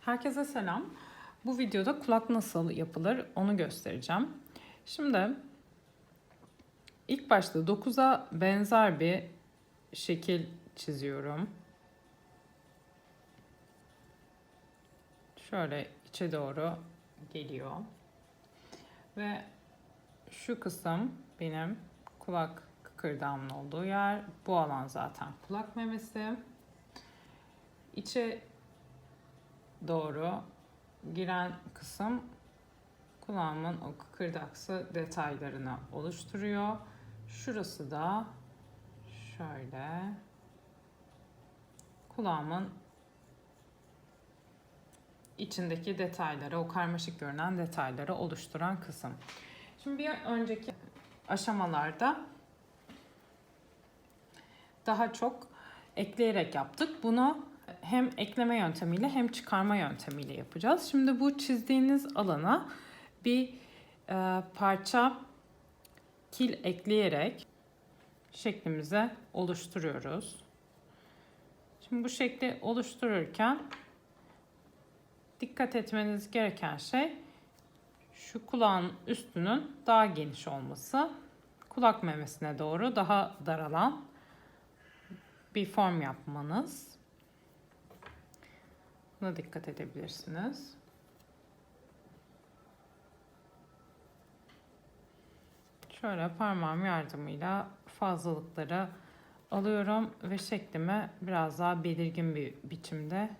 Herkese selam. Bu videoda kulak nasıl yapılır onu göstereceğim. Şimdi ilk başta 9'a benzer bir şekil çiziyorum. Şöyle içe doğru geliyor. Ve şu kısım benim kulak kıkırdağımın olduğu yer. Bu alan zaten kulak memesi. İçe doğru giren kısım kulağımın o kıkırdaksı detaylarını oluşturuyor. Şurası da şöyle kulağımın içindeki detayları, o karmaşık görünen detayları oluşturan kısım. Şimdi bir önceki aşamalarda daha çok ekleyerek yaptık. Bunu hem ekleme yöntemiyle hem çıkarma yöntemiyle yapacağız. Şimdi bu çizdiğiniz alana bir e, parça kil ekleyerek şeklimize oluşturuyoruz. Şimdi bu şekli oluştururken dikkat etmeniz gereken şey şu kulağın üstünün daha geniş olması. Kulak memesine doğru daha daralan bir form yapmanız. Buna dikkat edebilirsiniz. Şöyle parmağım yardımıyla fazlalıkları alıyorum ve şeklimi biraz daha belirgin bir biçimde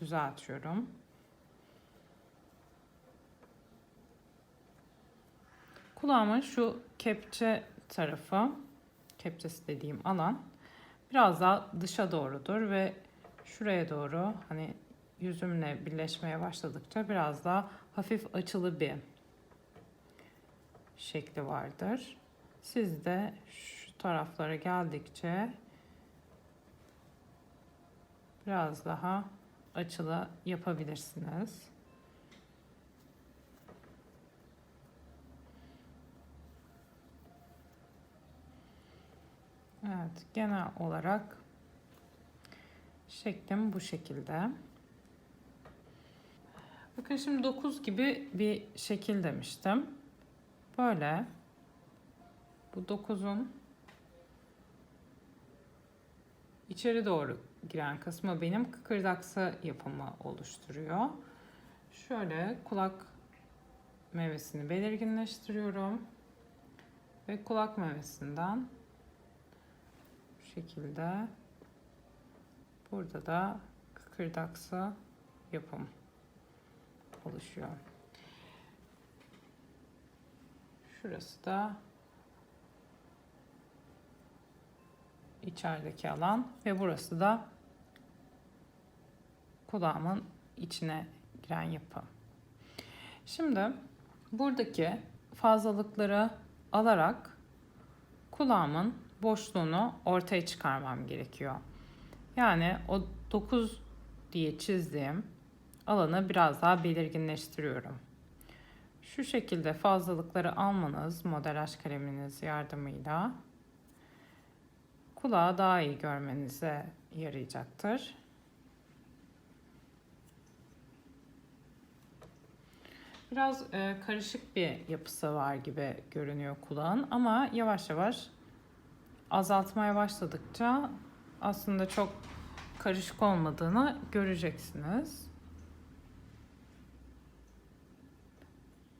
düzeltiyorum. Kulağımın şu kepçe tarafı, kepçesi dediğim alan biraz daha dışa doğrudur ve şuraya doğru hani yüzümle birleşmeye başladıkça biraz daha hafif açılı bir şekli vardır. Siz de şu taraflara geldikçe biraz daha açılı yapabilirsiniz. Evet, genel olarak şeklim bu şekilde. Bakın şimdi 9 gibi bir şekil demiştim. Böyle bu 9'un içeri doğru giren kısmı benim kıkırdaksı yapımı oluşturuyor. Şöyle kulak meyvesini belirginleştiriyorum. Ve kulak meyvesinden bu şekilde burada da kıkırdaksı yapım oluşuyor. Şurası da içerideki alan ve burası da kulağımın içine giren yapı. Şimdi buradaki fazlalıkları alarak kulağımın boşluğunu ortaya çıkarmam gerekiyor. Yani o 9 diye çizdiğim alanı biraz daha belirginleştiriyorum. Şu şekilde fazlalıkları almanız modelaj kaleminiz yardımıyla kulağı daha iyi görmenize yarayacaktır. Biraz e, karışık bir yapısı var gibi görünüyor kulağın ama yavaş yavaş azaltmaya başladıkça aslında çok karışık olmadığını göreceksiniz.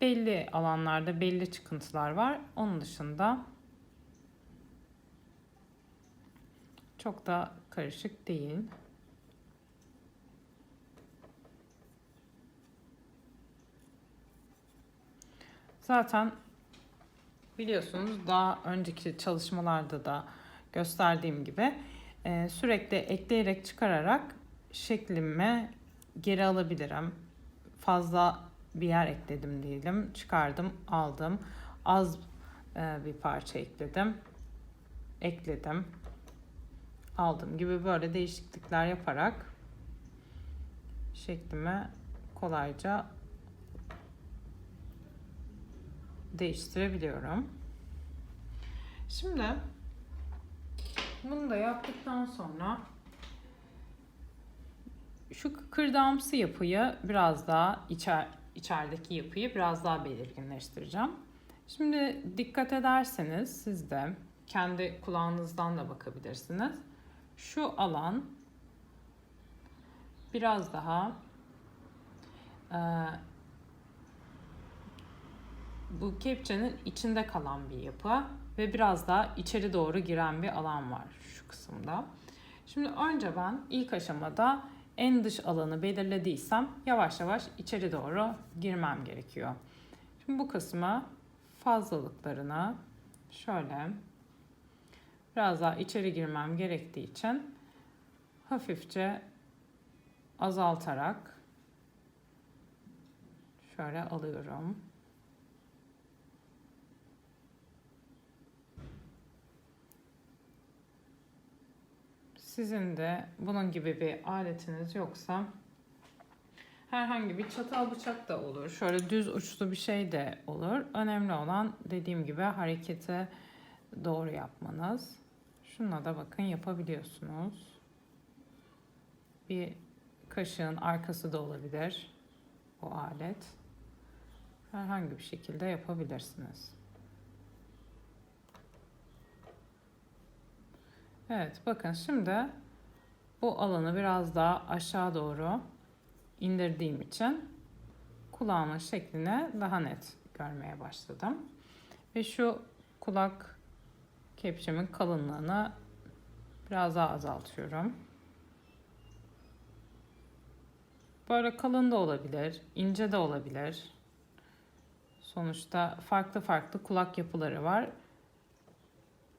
Belli alanlarda belli çıkıntılar var. Onun dışında çok da karışık değil. Zaten biliyorsunuz daha önceki çalışmalarda da gösterdiğim gibi e, sürekli ekleyerek çıkararak şeklimi geri alabilirim. Fazla bir yer ekledim diyelim. Çıkardım, aldım. Az e, bir parça ekledim. Ekledim. Aldım gibi böyle değişiklikler yaparak şeklimi kolayca değiştirebiliyorum. Şimdi bunu da yaptıktan sonra şu kıkırdağımsı yapıyı biraz daha içer, içerideki yapıyı biraz daha belirginleştireceğim. Şimdi dikkat ederseniz siz de kendi kulağınızdan da bakabilirsiniz. Şu alan biraz daha e, bu kepçenin içinde kalan bir yapı ve biraz daha içeri doğru giren bir alan var şu kısımda. Şimdi önce ben ilk aşamada en dış alanı belirlediysem yavaş yavaş içeri doğru girmem gerekiyor. Şimdi bu kısma fazlalıklarını şöyle biraz daha içeri girmem gerektiği için hafifçe azaltarak şöyle alıyorum. Sizin de bunun gibi bir aletiniz yoksa herhangi bir çatal bıçak da olur. Şöyle düz uçlu bir şey de olur. Önemli olan dediğim gibi hareketi doğru yapmanız. Şununla da bakın yapabiliyorsunuz. Bir kaşığın arkası da olabilir o alet. Herhangi bir şekilde yapabilirsiniz. Evet bakın şimdi bu alanı biraz daha aşağı doğru indirdiğim için kulağımın şeklini daha net görmeye başladım. Ve şu kulak kepçemin kalınlığını biraz daha azaltıyorum. Böyle kalın da olabilir, ince de olabilir. Sonuçta farklı farklı kulak yapıları var.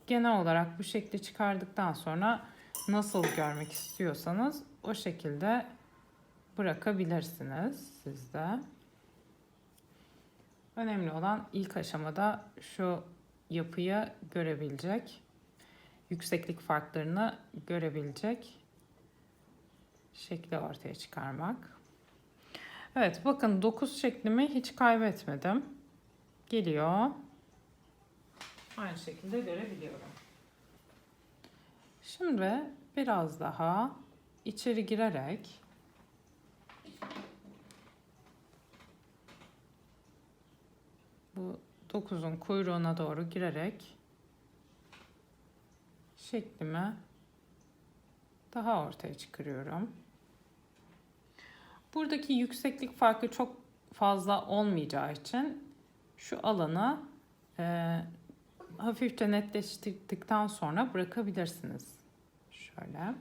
Genel olarak bu şekli çıkardıktan sonra nasıl görmek istiyorsanız o şekilde bırakabilirsiniz siz de. Önemli olan ilk aşamada şu yapıyı görebilecek, yükseklik farklarını görebilecek şekli ortaya çıkarmak. Evet bakın 9 şeklimi hiç kaybetmedim. Geliyor. Aynı şekilde görebiliyorum. Şimdi biraz daha içeri girerek bu dokuzun kuyruğuna doğru girerek şeklimi daha ortaya çıkarıyorum. Buradaki yükseklik farkı çok fazla olmayacağı için şu alanı hafifçe netleştirdikten sonra bırakabilirsiniz. Şöyle.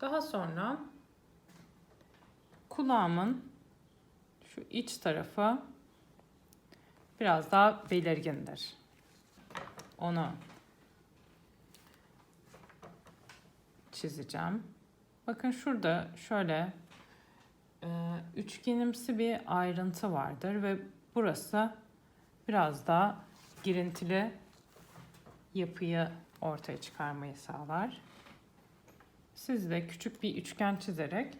Daha sonra kulağımın şu iç tarafı biraz daha belirgindir. Onu çizeceğim. Bakın şurada şöyle e, üçgenimsi bir ayrıntı vardır ve burası biraz daha girintili yapıyı ortaya çıkarmayı sağlar. Siz de küçük bir üçgen çizerek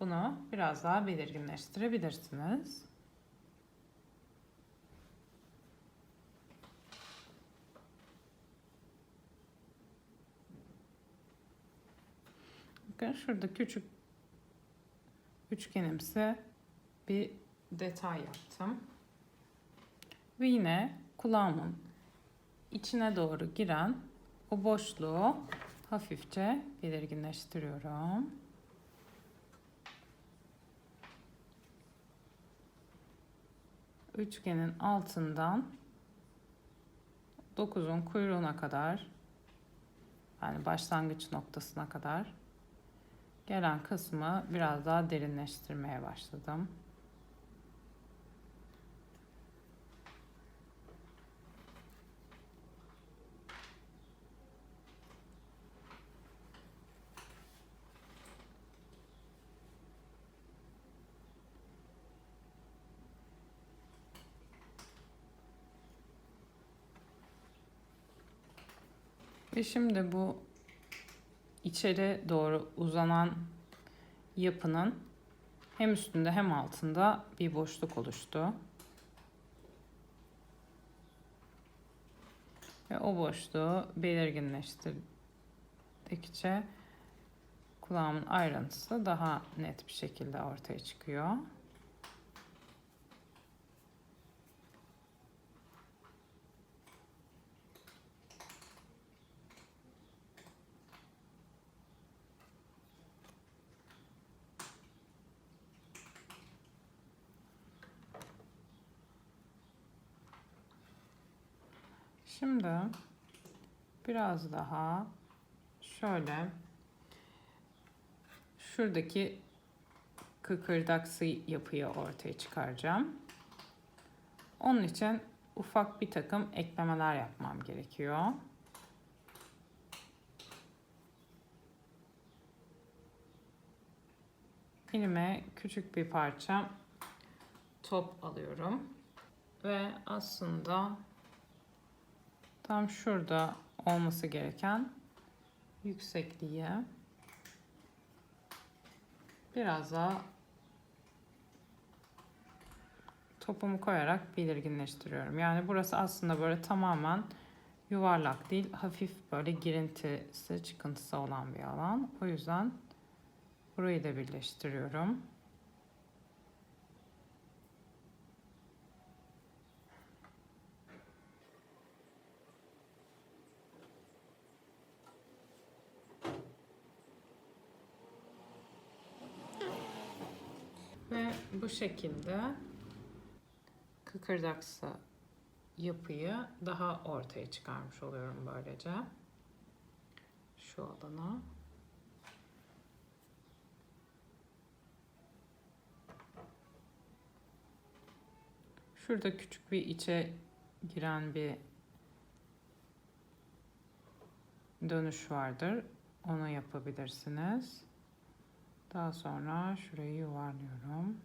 bunu biraz daha belirginleştirebilirsiniz. Bakın şurada küçük üçgenimsi bir detay yaptım. Ve yine kulağımın içine doğru giren o boşluğu hafifçe belirginleştiriyorum. Üçgenin altından dokuzun kuyruğuna kadar yani başlangıç noktasına kadar gelen kısmı biraz daha derinleştirmeye başladım. Ve şimdi bu içeri doğru uzanan yapının hem üstünde hem altında bir boşluk oluştu. Ve o boşluğu belirginleştirdikçe kulağımın ayrıntısı daha net bir şekilde ortaya çıkıyor. Şimdi biraz daha şöyle şuradaki kıkırdaksı yapıyı ortaya çıkaracağım. Onun için ufak bir takım eklemeler yapmam gerekiyor. Elime küçük bir parça top alıyorum ve aslında tam şurada olması gereken yüksekliğe biraz daha topumu koyarak belirginleştiriyorum. Yani burası aslında böyle tamamen yuvarlak değil, hafif böyle girintisi, çıkıntısı olan bir alan. O yüzden burayı da birleştiriyorum. Ve bu şekilde kıkırdaksı yapıyı daha ortaya çıkarmış oluyorum böylece. Şu alana. Şurada küçük bir içe giren bir dönüş vardır. Onu yapabilirsiniz. Daha sonra şurayı yuvarlıyorum.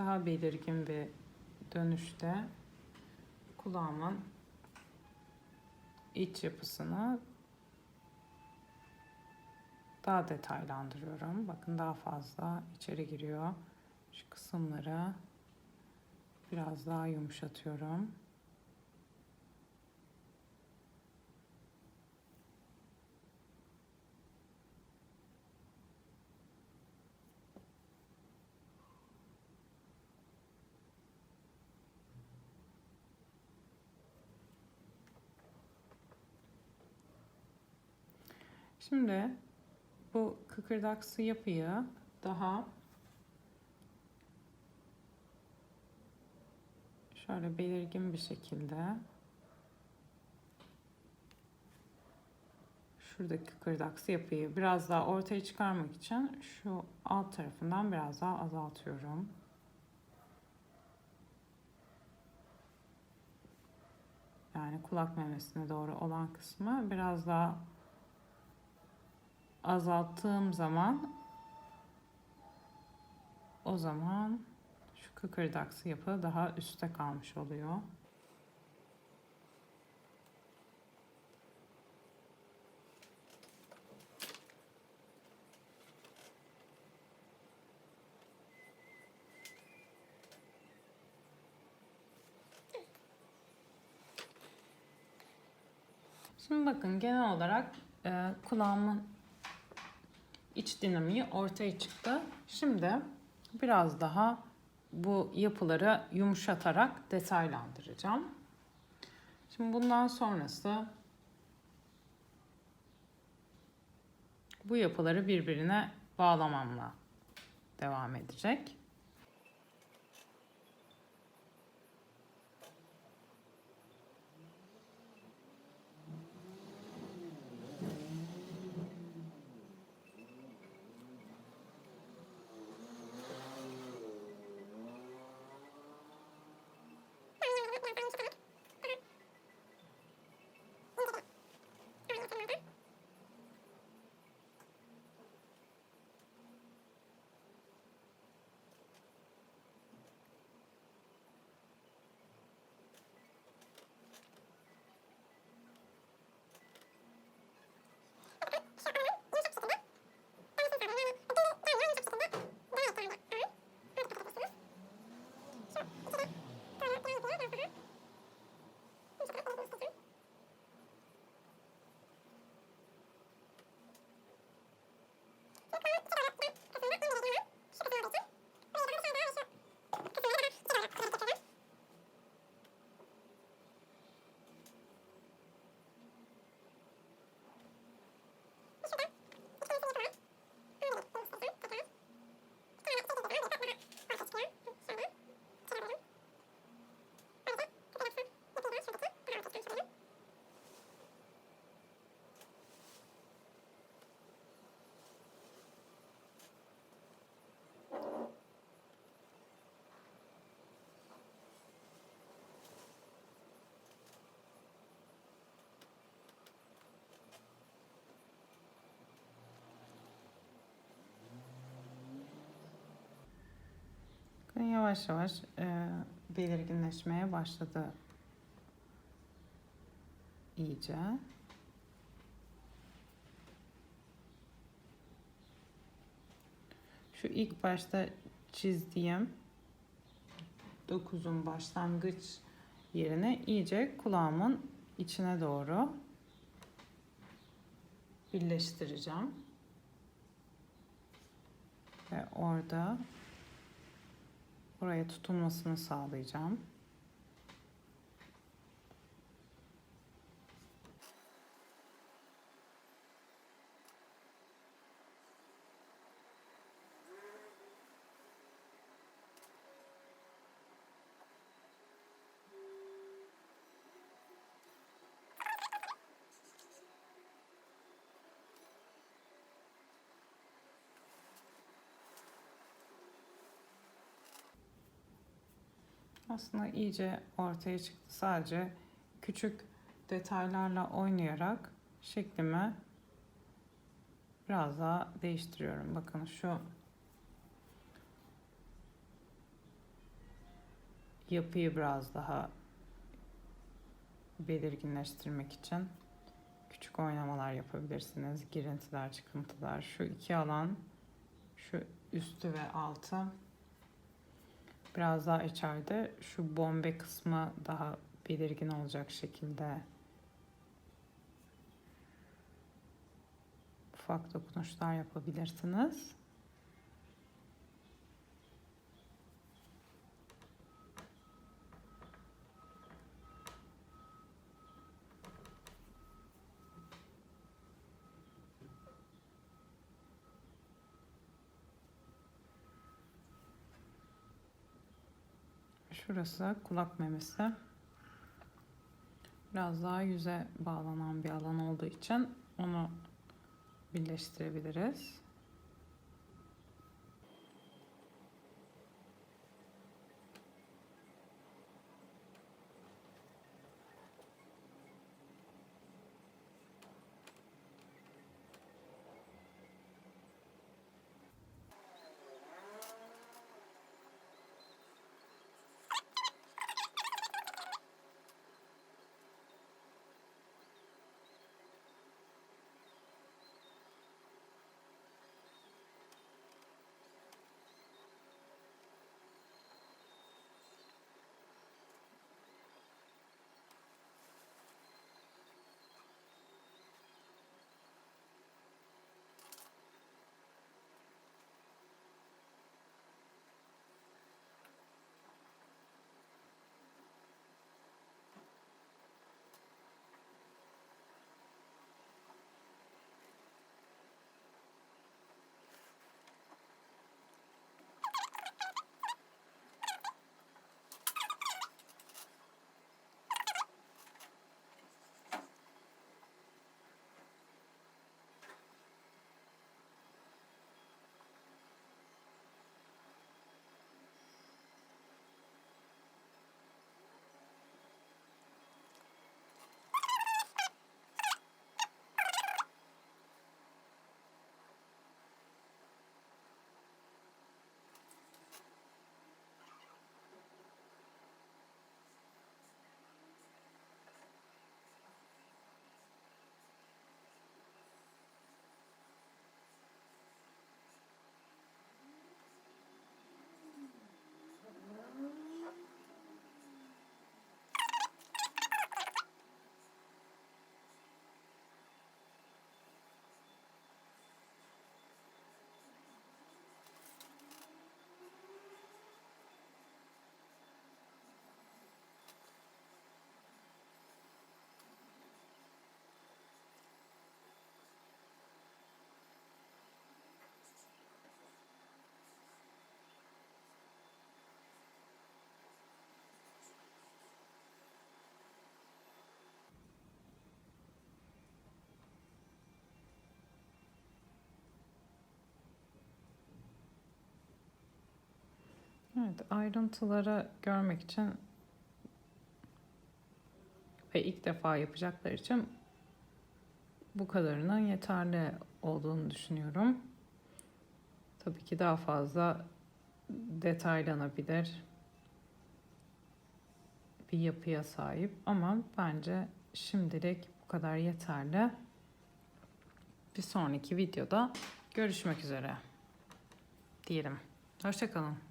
Daha belirgin bir dönüşte kulağımın iç yapısını daha detaylandırıyorum. Bakın daha fazla içeri giriyor. Şu kısımları biraz daha yumuşatıyorum. Şimdi bu kıkırdaksı yapıyı daha şöyle belirgin bir şekilde şuradaki kıkırdaksı yapıyı biraz daha ortaya çıkarmak için şu alt tarafından biraz daha azaltıyorum. Yani kulak memesine doğru olan kısmı biraz daha azalttığım zaman o zaman şu kıkırdaksı yapı daha üstte kalmış oluyor. Şimdi bakın genel olarak e, kulağımın iç dinamiği ortaya çıktı. Şimdi biraz daha bu yapıları yumuşatarak detaylandıracağım. Şimdi bundan sonrası bu yapıları birbirine bağlamamla devam edecek. Bakın yavaş yavaş e, belirginleşmeye başladı iyice. Şu ilk başta çizdiğim dokuzun başlangıç yerine iyice kulağımın içine doğru birleştireceğim. Ve orada oraya tutunmasını sağlayacağım. Aslında iyice ortaya çıktı. Sadece küçük detaylarla oynayarak şeklimi biraz daha değiştiriyorum. Bakın şu yapıyı biraz daha belirginleştirmek için küçük oynamalar yapabilirsiniz. Girintiler, çıkıntılar. Şu iki alan, şu üstü ve altı biraz daha içeride şu bombe kısmı daha belirgin olacak şekilde ufak dokunuşlar yapabilirsiniz. Şurası kulak memesi. Biraz daha yüze bağlanan bir alan olduğu için onu birleştirebiliriz. Evet, ayrıntıları görmek için ve ilk defa yapacaklar için bu kadarının yeterli olduğunu düşünüyorum. Tabii ki daha fazla detaylanabilir bir yapıya sahip ama bence şimdilik bu kadar yeterli. Bir sonraki videoda görüşmek üzere diyelim. Hoşçakalın.